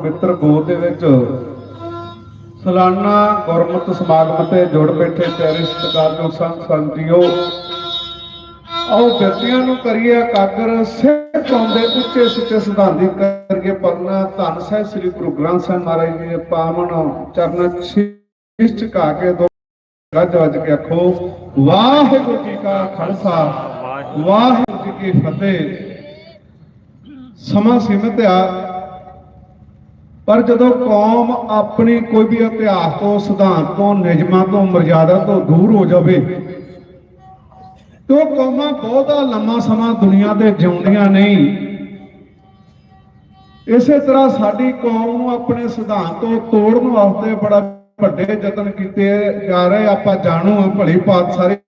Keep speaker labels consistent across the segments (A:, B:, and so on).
A: ਪਵਿੱਤਰ ਗੋਦ ਦੇ ਵਿੱਚ ਸਾਲਾਨਾ ਗੁਰਮਤਿ ਸਮਾਗਮ ਤੇ ਜੁੜ ਬੈਠੇ ਪਿਆਰੇ ਸਤਿਕਾਰਯੋਗ ਸੰਤ ਸੰਗਤਿਓ, ਆਓ ਬਿਰਤੀਆਂ ਨੂੰ ਕਰੀਏ ਇਕਾਗਰ ਸਿੱਖ ਕੌਮ ਉੱਚੇ ਸੁੱਚੇ ਸਿਧਾਂਤੀ ਕਰਕੇ ਪਰਨਾ ਧੰਨ ਸਾਹਿਬ ਸ੍ਰੀ ਗੁਰੂ ਗ੍ਰੰਥ ਸਾਹਿਬ ਮਹਾਰਾਜ ਜੀ ਦੇ ਪਾਵਨ ਚਰਨ 'ਚ ਝੁਕਾ ਕੇ ਦੋ ਗੱਜ ਵੱਜ ਕੇ ਆਖੋ, ਵਾਹਿਗੁਰੂ ਜੀ ਕਾ ਖਾਲਸਾ, ਵਾਹਿਗੁਰੂ ਜੀ ਕੀ ਫਤਿਹ। ਸਮਾਂ ਸੀਮਿਤ ਆ। ਪਰ ਜਦੋਂ ਕੌਮ ਆਪਣੀ ਕੋਈ ਵੀ ਇਤਿਹਾਸ ਤੋਂ, ਸਿਧਾਂਤ ਤੋਂ, ਨਿਯਮਾਂ ਤੋਂ, ਮਰਜ਼ਾਦਾ ਤੋਂ ਦੂਰ ਹੋ ਜਾਵੇ, ਤੇ ਉਹ ਕੌਮਾਂ ਬਹੁਤਾ ਲੰਮਾ ਸਮਾਂ ਦੁਨੀਆ ਤੇ ਜਿਉਂਦੀਆਂ ਨਹੀਂ। ਇਸੇ ਤਰ੍ਹਾਂ ਸਾਡੀ ਕੌਮ ਨੂੰ ਆਪਣੇ ਸਿਧਾਂਤ ਤੋਂ ਤੋੜਨ ਵਾਸਤੇ ਬੜਾ ਵੱਡੇ ਯਤਨ ਕੀਤੇ ਜਾ ਰਹੇ। ਆਪਾਂ ਜਾਣੂ ਆ, ਭਲੀ ਬਾਤ ਸਾਰੇ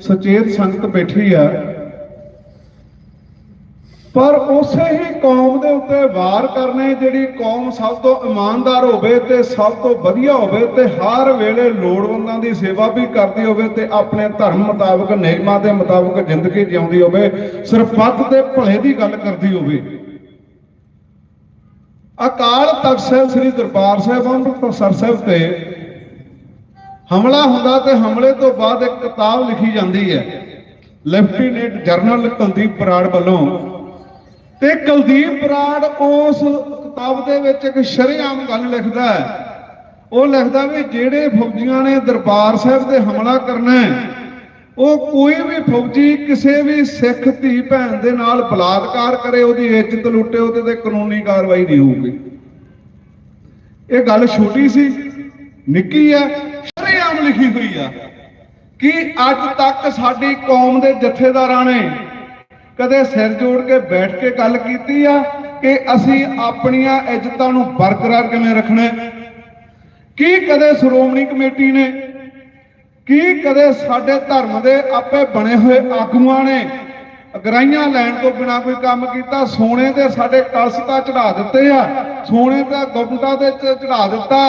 A: ਸੁਚੇਤ ਸੰਗਤ ਬੈਠੀ ਆ। ਪਰ ਉਸੇ ਹੀ ਕੌਮ ਦੇ ਉੱਤੇ ਵਾਰ ਕਰਨੇ, ਜਿਹੜੀ ਕੌਮ ਸਭ ਤੋਂ ਇਮਾਨਦਾਰ ਹੋਵੇ ਤੇ ਸਭ ਤੋਂ ਵਧੀਆ ਹੋਵੇ ਤੇ ਹਰ ਵੇਲੇ ਲੋੜਵੰਦਾਂ ਦੀ ਸੇਵਾ ਵੀ ਕਰਦੀ ਹੋਵੇ ਤੇ ਆਪਣੇ ਧਰਮ ਮੁਤਾਬਕ, ਨਿਯਮਾਂ ਦੇ ਮੁਤਾਬਕ ਜ਼ਿੰਦਗੀ ਜਿਉਂਦੀ ਹੋਵੇ ਸਰਪੱਤ ਦੇ ਭਲੇ ਦੀ ਗੱਲ ਕਰਦੀ ਹੋਵੇ। ਅਕਾਲ ਤਖਤ ਸਾਹਿਬ ਸ੍ਰੀ ਦਰਬਾਰ ਸਾਹਿਬ ਅੰਮ੍ਰਿਤਸਰ ਸਾਹਿਬ ਤੇ ਹਮਲਾ ਹੁੰਦਾ ਤੇ ਹਮਲੇ ਤੋਂ ਬਾਅਦ ਇੱਕ ਕਿਤਾਬ ਲਿਖੀ ਜਾਂਦੀ ਹੈ, ਲੈਫਟੀਨੈਂਟ ਜਨਰਲ ਕੁਲਦੀਪ ਬਰਾੜ ਵੱਲੋਂ। ਤੇ ਕੁਲਦੀਪ ਬਰਾੜ ਉਸ ਕਿਤਾਬ ਦੇ ਵਿੱਚ ਇੱਕ ਸ਼ਰੇਆਮ ਗੱਲ ਲਿਖਦਾ ਹੈ। ਉਹ ਲਿਖਦਾ ਵੀ ਜਿਹੜੇ ਫੌਜੀਆਂ ਨੇ ਦਰਬਾਰ ਸਾਹਿਬ ਤੇ ਹਮਲਾ ਕਰਨਾ ਉਹ ਕੋਈ ਵੀ ਫੌਜੀ ਕਿਸੇ ਵੀ ਸਿੱਖ ਧੀ ਭੈਣ ਦੇ ਨਾਲ ਬਲਾਤਕਾਰ ਕਰੇ, ਉਹਦੀ ਇੱਜ਼ਤ ਲੁੱਟੇ, ਉਹਦੇ ਤੇ ਕਾਨੂੰਨੀ ਕਾਰਵਾਈ ਨਹੀਂ ਹੋਊਗੀ। ਇਹ ਗੱਲ ਛੋਟੀ ਸੀ, ਨਿੱਕੀ ਆ ਸ਼ਰੇਆਮ ਲਿਖੀ ਹੋਈ ਆ ਕਿ ਅੱਜ ਤੱਕ ਸਾਡੀ ਕੌਮ ਦੇ ਜਥੇਦਾਰਾਂ ਨੇ ਕਦੇ ਸਿਰ ਜੋੜ ਕੇ ਬੈਠ ਕੇ ਗੱਲ ਕੀਤੀ ਆ ਕਿ ਅਸੀਂ ਆਪਣੀਆਂ ਇੱਜ਼ਤਾਂ ਨੂੰ ਬਰਕਰਾਰ ਕਿਵੇਂ ਰੱਖਣਾ ਕੀ ਕਦੇ ਸ਼੍ਰੋਮਣੀ ਕਮੇਟੀ ਨੇ, ਕੀ ਕਦੇ ਸਾਡੇ ਧਰਮ ਦੇ ਆਪੇ ਬਣੇ ਹੋਏ ਆਗੂਆਂ ਨੇ ਅਗਰਾਈਆਂ ਲੈਣ ਤੋਂ ਬਿਨਾ ਕੋਈ ਕੰਮ ਕੀਤਾ, ਸੋਨੇ ਦੇ ਸਾਡੇ ਕਲਸਤਾ ਚੜਾ ਦਿੱਤੇ ਆ, ਸੋਨੇ ਦਾ ਗੁੰਡਾ ਦੇ ਚੜਾ ਦਿੱਤਾ।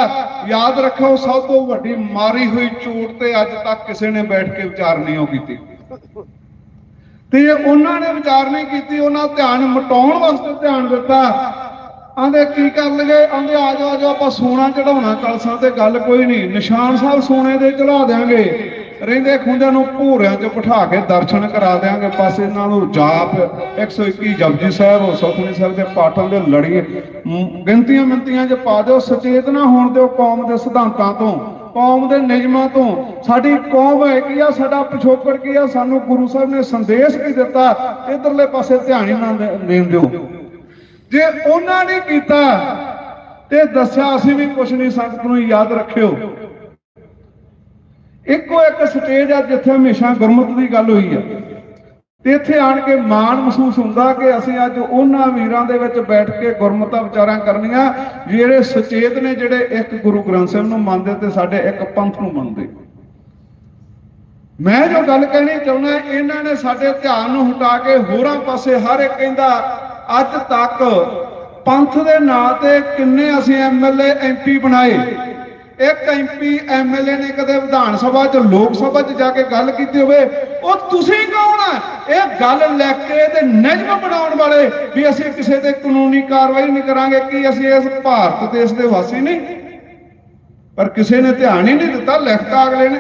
A: ਯਾਦ ਰੱਖੋ, ਸਭ ਤੋਂ ਵੱਡੀ ਮਾਰੀ ਹੋਈ ਚੋਟ ਤੇ ਅੱਜ ਤੱਕ ਕਿਸੇ ਨੇ ਬੈਠ ਕੇ ਵਿਚਾਰ ਨਹੀਂ ਉਹ ਕੀਤੀ। ਤੇ ਉਹਨਾਂ ਨੇ ਵਿਚਾਰ ਨਹੀਂ ਕੀਤੀ, ਉਹਨਾਂ ਧਿਆਨ ਮਟਾਉਣ ਵਾਸਤੇ ਧਿਆਨ ਦਿੱਤਾ। ਆਂਦੇ ਕੀ ਕਰ ਲਗੇ ਆਂਦੇ ਆ ਜਾਓ, ਆ ਆਪਾਂ ਸੋਨਾ ਚੜਾਉਣਾ ਕਲਸਾਂ ਤੇ ਗੱਲ ਕੋਈ ਨਹੀਂ। ਨਿਸ਼ਾਨ ਸਾਹਿਬ ਸੋਨੇ ਦੇ ਚੜਾ ਦੇਾਂਗੇ ਰਹਿੰਦੇ ਖੁੰਦਿਆਂ ਨੂੰ ਭੂਰਿਆਂ 'ਚ ਬਿਠਾ ਕੇ ਦਰਸ਼ਨ ਕਰਾ ਦੇਾਂਗੇ ਪਾਸੇ ਇਹਨਾਂ ਨੂੰ ਜਾਪ 121 ਜਪਜੀ ਸਾਹਿਬ ਸੁਖਮਨੀ ਸਾਹਿਬ ਦੇ ਪਾਠਾਂ ਦੇ ਲੜੀਏ। ਗਿਣਤੀਆਂ ਮਿੰਤੀਆਂ 'ਚ ਪਾ ਦਿਓ ਸੁਚੇਤ ਨਾ ਹੋਣ ਦਿਓ ਕੌਮ ਦੇ ਸਿਧਾਂਤਾਂ ਤੋਂ। ਕੌਮ ਦੇ ਨਿਯਮਾਂ ਤੋਂ। ਸਾਡੀ ਕੌਮ ਹੈ ਕੀ ਆ, ਸਾਡਾ ਪਿਛੋਕੜ ਕੀ ਆ? ਸਾਨੂੰ ਗੁਰੂ ਸਾਹਿਬ ਨੇ ਸੰਦੇਸ਼ ਕੀ ਦਿੱਤਾ, ਇਧਰਲੇ ਪਾਸੇ ਧਿਆਨ ਹੀ ਨਾ ਦੇਣ ਦਿਓ। ਜੇ ਉਹਨਾਂ ਨੇ ਕੀਤਾ ਤੇ ਦੱਸਿਆ, ਅਸੀਂ ਵੀ ਕੁਝ ਨਹੀਂ, ਸੰਗਤ ਨੂੰ ਯਾਦ ਰੱਖਿਓ। ਇੱਕੋ ਇੱਕ ਸਟੇਜ ਆ, ਜਿੱਥੇ ਹਮੇਸ਼ਾ ਗੁਰਮਤ ਦੀ ਗੱਲ ਹੋਈ ਆ। ਤੇ ਇੱਥੇ ਆਣ ਕੇ ਮਾਣ ਮਹਿਸੂਸ ਹੁੰਦਾ ਕਿ ਅਸੀਂ ਅੱਜ ਉਹਨਾਂ ਵੀਰਾਂ ਦੇ ਵਿੱਚ ਬੈਠ ਕੇ ਗੁਰਮਤਾ ਵਿਚਾਰਾਂ ਕਰਨੀਆਂ, ਜਿਹੜੇ ਸੁਚੇਤ ਨੇ, ਜਿਹੜੇ ਇੱਕ ਗੁਰੂ ਗ੍ਰੰਥ ਸਾਹਿਬ ਨੂੰ ਮੰਨਦੇ ਤੇ ਸਾਡੇ ਇੱਕ ਪੰਥ ਨੂੰ ਮੰਨਦੇ। ਮੈਂ ਜੋ ਗੱਲ ਕਹਿਣੀ ਚਾਹੁੰਦਾ, ਇਹਨਾਂ ਨੇ ਸਾਡੇ ਧਿਆਨ ਨੂੰ ਹਟਾ ਕੇ ਹੋਰਾਂ ਪਾਸੇ ਹਰ ਇੱਕ ਕਹਿੰਦਾ, ਅੱਜ ਤੱਕ ਪੰਥ ਦੇ ਨਾਂ ਤੇ ਕਿੰਨੇ ਅਸੀਂ ਐਮਐਲਏ ਐਮਪੀ ਬਣਾਏ ਇੱਕ ਐਮਪੀ ਐਮਐਲਏ ਨੇ ਕਦੇ ਵਿਧਾਨ ਸਭਾ 'ਚ, ਲੋਕ ਸਭਾ 'ਚ ਜਾ ਕੇ ਗੱਲ ਕੀਤੀ ਹੋਵੇ, ਉਹ ਤੁਸੀਂ ਕੌਣ ਆ? ਇਹ ਗੱਲ ਲੈ ਕੇ ਤੇ ਨਿਯਮ ਬਣਾਉਣ ਵਾਲੇ ਵੀ ਅਸੀਂ ਕਿਸੇ ਤੇ ਕਾਨੂੰਨੀ ਕਾਰਵਾਈ ਨਹੀਂ ਕਰਾਂਗੇ, ਕਿ ਅਸੀਂ ਇਸ ਭਾਰਤ ਦੇਸ਼ ਦੇ ਵਾਸੀ ਨਹੀਂ? ਪਰ ਕਿਸੇ ਨੇ ਧਿਆਨ ਹੀ ਨਹੀਂ ਦਿੱਤਾ, ਲਿਖਤਾ ਅਗਲੇ ਨੇ।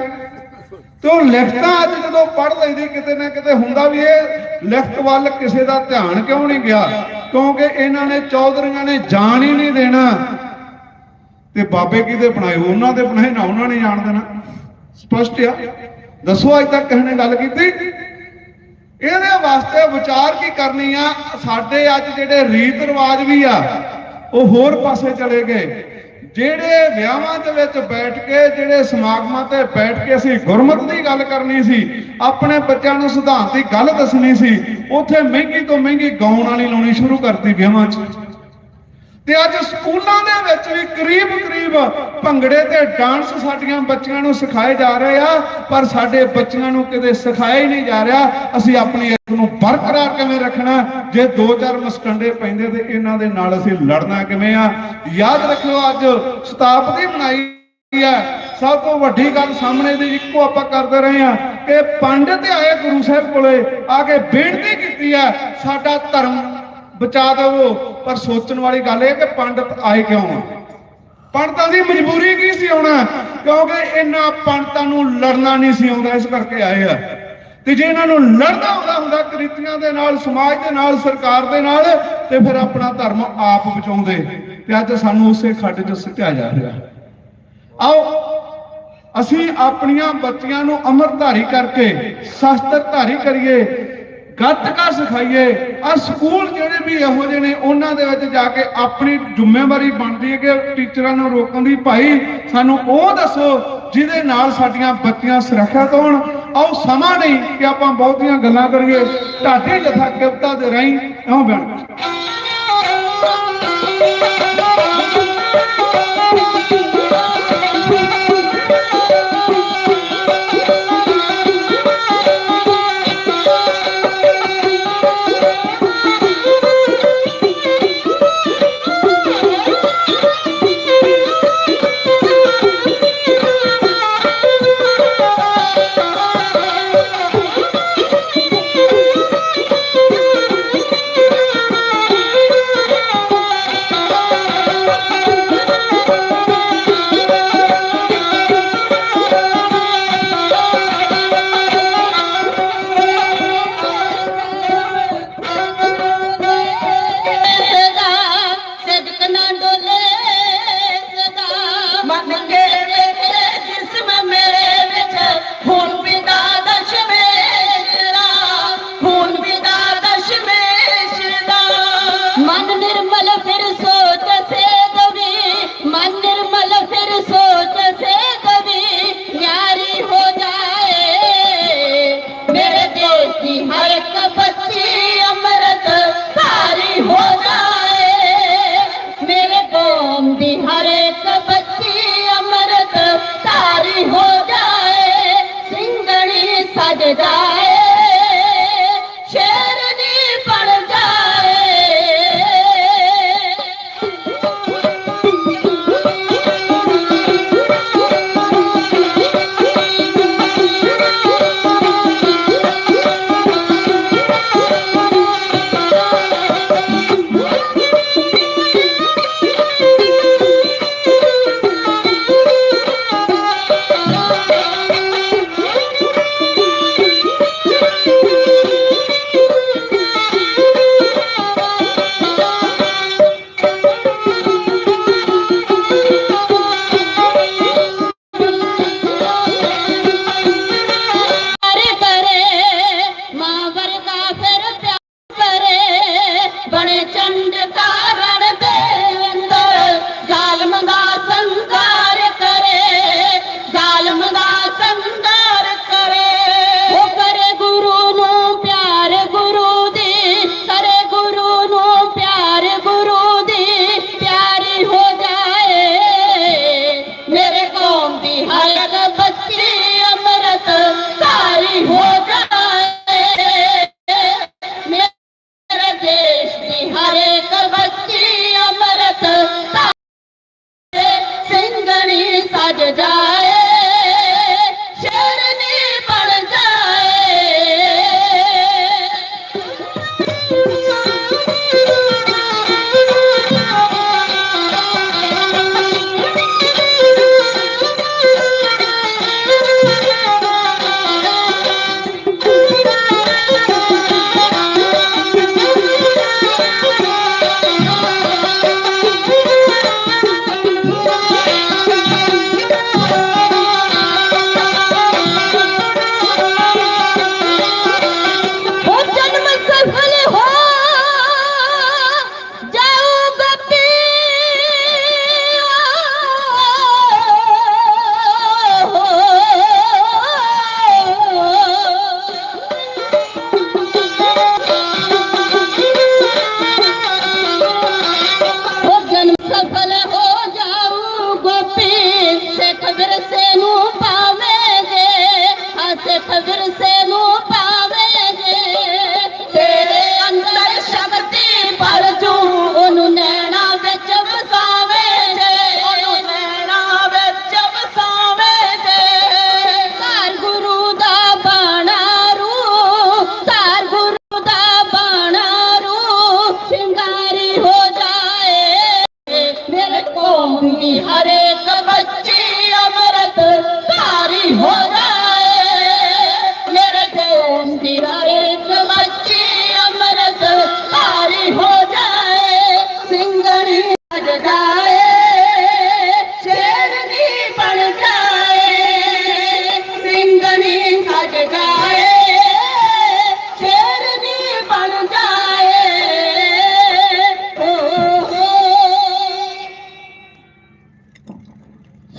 A: ਤੇ ਉਹ ਲਿਖਤਾਂ ਅੱਜ ਜਦੋਂ ਪੜ੍ਹ ਲੈਂਦੀ, ਕਿਤੇ ਨਾ ਕਿਤੇ ਹੁੰਦਾ ਵੀ ਇਹ ਲਿਖਤ ਵੱਲ ਕਿਸੇ ਦਾ ਧਿਆਨ ਕਿਉਂ ਨਹੀਂ ਗਿਆ? ਕਿਉਂਕਿ ਇਹਨਾਂ ਨੇ ਚੌਧਰੀਆਂ ਨੇ ਜਾਣ ਹੀ ਨਹੀਂ ਦੇਣਾ। ਤੇ ਬਾਬੇ ਕਿਹਦੇ ਬਣਾਏ? ਉਹਨਾਂ ਦੇ ਬਣਾਏ ਨਾ ਉਹਨਾਂ ਨੇ ਜਾਣ ਦੇਣਾ। ਸਪਸ਼ਟ ਆ। ਦੱਸੋ, ਅੱਜ ਤੱਕ ਕਿਸੇ ਨੇ ਗੱਲ ਕੀਤੀ? ਇਹਦੇ ਵਾਸਤੇ ਵਿਚਾਰ ਕੀ ਕਰਨੀ ਆ? ਸਾਡੇ ਅੱਜ ਜਿਹੜੇ ਰੀਤ ਰਿਵਾਜ ਵੀ ਆ, ਉਹ ਹੋਰ ਪਾਸੇ ਚਲੇ ਗਏ। ਜਿਹੜੇ ਵਿਆਹਾਂ ਦੇ ਵਿੱਚ ਬੈਠ ਕੇ, ਜਿਹੜੇ ਸਮਾਗਮਾਂ ਤੇ ਬੈਠ ਕੇ ਅਸੀਂ ਗੁਰਮਤਿ ਦੀ ਗੱਲ ਕਰਨੀ ਸੀ, ਆਪਣੇ ਬੱਚਿਆਂ ਨੂੰ ਸਿਧਾਂਤ ਦੀ ਗੱਲ ਦੱਸਣੀ ਸੀ, ਉੱਥੇ ਮਹਿੰਗੀ ਤੋਂ ਮਹਿੰਗੀ ਗਾਉਣ ਵਾਲੀ ਲਾਉਣੀ ਸ਼ੁਰੂ ਕਰਤੀ ਵਿਆਹਾਂ 'ਚ। ਤੇ ਅੱਜ ਸਕੂਲਾਂ ਦੇ ਵਿੱਚ ਵੀ ਕਰੀਬ ਕਰੀਬ ਭੰਗੜੇ ਤੇ ਡਾਂਸ ਸਾਡੀਆਂ ਬੱਚੀਆਂ ਨੂੰ ਸਿਖਾਏ ਜਾ ਰਹੇ ਆ, ਪਰ ਸਾਡੇ ਬੱਚਿਆਂ ਨੂੰ ਕਿਤੇ ਸਿਖਾਇਆ ਹੀ ਨਹੀਂ ਜਾ ਰਿਹਾ। ਅਸੀਂ ਆਪਣੀ ਇਸ ਨੂੰ ਬਰਕਰਾਰ ਕਿਵੇਂ ਰੱਖਣਾ? ਜੇ ਦੋ ਚਾਰ ਮਸਟੰਡੇ ਪੈਂਦੇ ਤੇ ਇਹਨਾਂ ਦੇ ਨਾਲ ਅਸੀਂ ਲੜਨਾ ਕਿਵੇਂ ਆ? ਯਾਦ ਰੱਖਿਓ ਅੱਜ ਸ਼ਤਾਬਦੀ ਬਣਾਈ ਹੈ। ਸਭ ਤੋਂ ਵੱਡੀ ਗੱਲ ਸਾਹਮਣੇ ਦੀ ਇੱਕੋ ਆਪਾਂ ਕਰਦੇ ਰਹੇ ਆ ਕਿ ਪੰਡਤ ਆਏ ਗੁਰੂ ਸਾਹਿਬ ਕੋਲੇ, ਆ ਕੇ ਬੇਨਤੀ ਕੀਤੀ ਹੈ, ਸਾਡਾ ਧਰਮ
B: ਬਚਾ ਦੇਵੋ। ਪਰ ਸੋਚਣ ਵਾਲੀ ਗੱਲ ਇਹ ਕਿ ਪੰਡਤ ਆਏ ਕਿਉਂ ਆ? ਪੰਡਤਾਂ ਦੀ ਮਜਬੂਰੀ ਕੀ ਸੀ ਆਉਣਾ ਕਿਉਂਕਿ ਇਹਨਾਂ ਪੰਡਤਾਂ ਨੂੰ ਲੜਨਾ ਨਹੀਂ ਸੀ ਆਉਂਦਾ, ਇਸ ਕਰਕੇ ਆਏ ਆ। ਤੇ ਜੇ ਇਹਨਾਂ ਨੂੰ ਲੜਨਾ ਆਉਂਦਾ ਹੁੰਦਾ, ਕ੍ਰਿਤੀਆਂ ਦੇ ਨਾਲ, ਸਮਾਜ ਦੇ ਨਾਲ, ਸਰਕਾਰ ਦੇ ਨਾਲ, ਤੇ ਫਿਰ ਆਪਣਾ ਧਰਮ ਆਪ ਬਚਾਉਂਦੇ। ਤੇ ਅੱਜ ਸਾਨੂੰ ਉਸੇ ਖੱਡ 'ਚ ਸਿੱਟਿਆ ਜਾ ਰਿਹਾ। ਆਓ, ਅਸੀਂ ਆਪਣੀਆਂ ਬੱਚੀਆਂ ਨੂੰ ਅਮਰਧਾਰੀ ਕਰਕੇ ਸ਼ਸਤਰਧਾਰੀ ਕਰੀਏ। ਗੱਤਕਾ ਸਿਖਾਈਏ। ਆ ਸਕੂਲ ਜਿਹੜੇ ਵੀ ਇਹੋ ਜਿਹੇ ਨੇ, ਉਹਨਾਂ ਦੇ ਵਿੱਚ ਜਾ ਕੇ ਆਪਣੀ ਜ਼ਿੰਮੇਵਾਰੀ ਬਣਦੀ ਹੈ ਕਿ ਟੀਚਰਾਂ ਨੂੰ ਰੋਕਣ ਦੀ। ਭਾਈ, ਸਾਨੂੰ ਉਹ ਦੱਸੋ, ਜਿਹਦੇ ਨਾਲ ਸਾਡੀਆਂ ਬੱਚੀਆਂ ਸੁਰੱਖਿਅਤ ਹੋਣ। ਆਓ ਸਮਾਂ ਨਹੀਂ ਕਿ ਆਪਾਂ ਬਹੁਤੀਆਂ ਗੱਲਾਂ ਕਰੀਏ। ਢਾਡੇ ਜਥਾ ਕਵਿਤਾ ਦੇ ਰਾਹੀਂ ਇਉਂ ਬਣ ಮುಂದೆ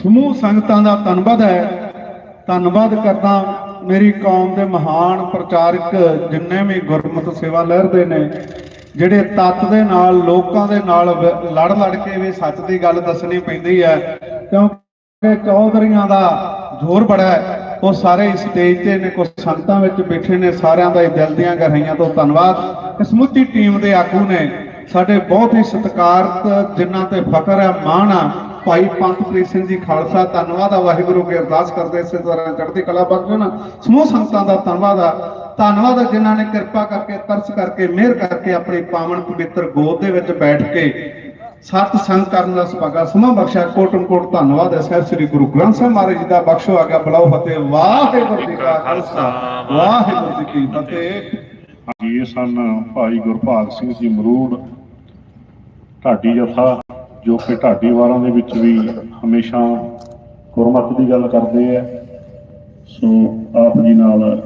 A: ਸਮੂਹ ਸੰਗਤਾਂ ਦਾ ਧੰਨਵਾਦ ਹੈ। ਧੰਨਵਾਦ ਕਰਦਾ ਮੇਰੀ ਕੌਮ ਦੇ ਮਹਾਨ ਪ੍ਰਚਾਰਕ ਜਿੰਨੇ ਵੀ ਗੁਰਮਤਿ ਸੇਵਾ ਲਹਿਰ ਦੇ ਨੇ, ਜਿਹੜੇ ਤੱਤ ਦੇ ਨਾਲ, ਲੋਕਾਂ ਦੇ ਨਾਲ ਲੜ ਲੜ ਕੇ ਵੀ ਸੱਚ ਦੀ ਗੱਲ ਦੱਸਣੀ ਪੈਂਦੀ ਹੈ, ਕਿਉਂਕਿ ਚੌਧਰੀਆਂ ਦਾ ਜ਼ੋਰ ਬੜਾ ਹੈ। ਉਹ ਸਾਰੇ ਸਟੇਜ ਤੇ ਨੇ ਕੁਝ ਸੰਗਤਾਂ ਵਿੱਚ ਬੈਠੇ ਨੇ, ਸਾਰਿਆਂ ਦਾ ਹੀ ਦਿਲ ਦੀਆਂ ਗਹਿਰਾਈਆਂ ਤੋਂ ਧੰਨਵਾਦ। ਸਮੁੱਚੀ ਟੀਮ ਦੇ ਆਗੂ ਨੇ, ਸਾਡੇ ਬਹੁਤ ਹੀ ਸਤਿਕਾਰਤ, ਜਿਨ੍ਹਾਂ ਤੇ ਫਖਰ ਹੈ, ਮਾਣ ਆ ਭਾਈ ਪੰਥਪ੍ਰੀਤ ਸਿੰਘ ਜੀ ਖਾਲਸਾ, ਧੰਨਵਾਦ ਆ, ਵਾਹਿਗੁਰੂ ਕੇ ਅਰਦਾਸ ਕਰਦੇ ਇਸੇ ਤਰ੍ਹਾਂ ਚੜ੍ਹਦੀ ਕਲਾ ਬਖਸ਼ਣ ਸਮੂਹ ਸੰਗਤਾਂ ਦਾ ਧੰਨਵਾਦ ਆ। ਧੰਨਵਾਦ ਆ ਜਿਨ੍ਹਾਂ ਨੇ ਕਿਰਪਾ ਕਰਕੇ, ਤਰਸ ਕਰਕੇ, ਮਿਹਰ ਕਰਕੇ ਆਪਣੀ ਪਾਵਨ ਪਵਿੱਤਰ ਗੋਦ ਦੇ ਵਿੱਚ ਬੈਠ ਕੇ ਸਤ ਸੰਗ ਕਰਨ ਦਾ ਸੁਭਾਗਾ ਸਮਾਂ ਬਖਸ਼ਿਆ। ਕੋਟਨ ਕੋਟ ਧੰਨਵਾਦ ਹੈ ਸਾਹਿਬ ਸ੍ਰੀ ਗੁਰੂ ਗ੍ਰੰਥ ਸਾਹਿਬ ਮਹਾਰਾਜ ਜੀ ਦਾ ਬਖਸ਼ੋ ਆ ਗਿਆ। ਬਲਾਓ ਫਤਿਹ। ਵਾਹਿਗੁਰੂ ਜੀ ਕਾ ਖਾਲਸਾ। ਵਾਹਿਗੁਰੂ ਜੀ ਕੀ ਫਤਿਹ।
C: ਇਹ ਸਨ ਭਾਈ ਗੁਰਭਾਗ ਸਿੰਘ ਜੀ ਮਰੂੜ। ਢਾਡੀ ਜਥਾ ਜੋ ਕਿ ਢਾਡੀ ਵਾਰਾਂ ਦੇ ਵਿੱਚ ਵੀ ਹਮੇਸ਼ਾ ਗੁਰਮਤ ਦੀ ਗੱਲ ਕਰਦੇ ਆ। ਸੋ ਆਪ ਜੀ ਨਾਲ